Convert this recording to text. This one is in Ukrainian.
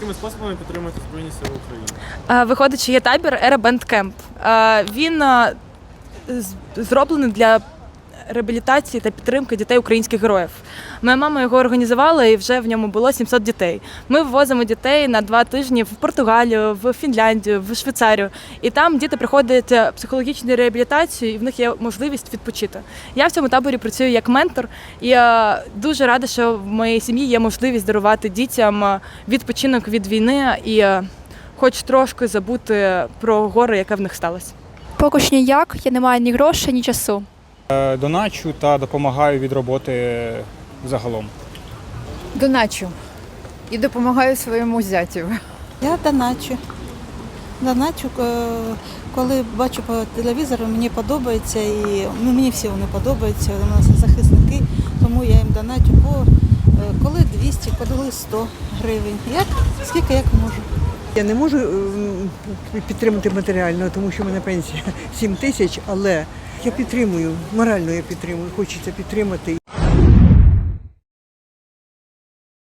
Якими способами підтримуєте Збройні Сили України? Е, Виходить, є табір Ера Бендкемп. Е, Він е, зроблений для реабілітації та підтримки дітей українських героїв. Моя мама його організувала і вже в ньому було 700 дітей. Ми вивозимо дітей на два тижні в Португалію, в Фінляндію, в Швейцарію. І там діти приходять е, психологічну реабілітацію, і в них є можливість відпочити. Я в цьому таборі працюю як ментор, і я дуже рада, що в моїй сім'ї є можливість дарувати дітям е, відпочинок від війни і е, хоч трошки забути про горе, яке в них сталося. Поки що ніяк, я не маю ні грошей, ні часу. Е, Доначу та допомагаю від роботи загалом. доначу і допомагаю своєму зятю. Я доначу. Доначу, е, коли бачу по телевізору, мені подобається і ну, мені всі вони подобаються. У нас захисники, тому я їм доначу по е, коли 200, коли 100 гривень. Як скільки як можу. Я не можу ем, підтримати матеріально, тому що в мене пенсія 7 тисяч, але я підтримую, морально я підтримую, хочеться підтримати